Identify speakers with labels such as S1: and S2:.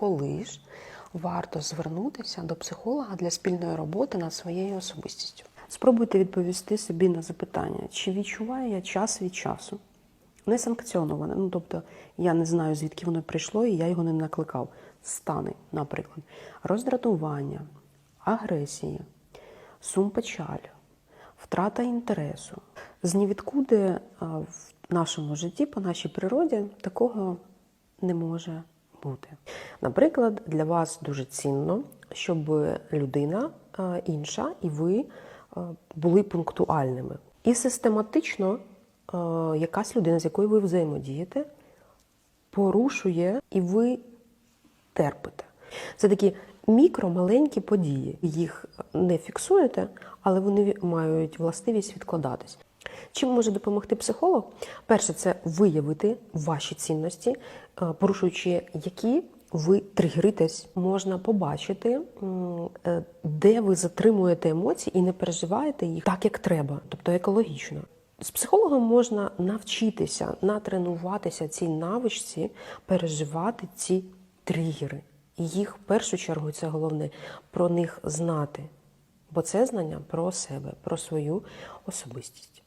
S1: коли ж варто звернутися до психолога для спільної роботи над своєю особистістю. Спробуйте відповісти собі на запитання, чи відчуваю я час від часу. Не санкціоноване. Ну, тобто я не знаю, звідки воно прийшло, і я його не накликав. Стани, наприклад, роздратування, агресія, сум печаль, втрата інтересу. З нівідкуди в нашому житті, по нашій природі, такого не може бути. Наприклад, для вас дуже цінно, щоб людина інша і ви були пунктуальними. І систематично якась людина, з якою ви взаємодієте, порушує і ви терпите. Це такі мікро-маленькі події. Їх не фіксуєте, але вони мають властивість відкладатись. Чим може допомогти психолог? Перше, це виявити ваші цінності, е, порушуючи які ви тригеритесь, можна побачити, е, де ви затримуєте емоції і не переживаєте їх так, як треба, тобто екологічно. З психологом можна навчитися, натренуватися цій навичці, переживати ці тригери. Їх в першу чергу це головне про них знати. Бо це знання про себе, про свою особистість.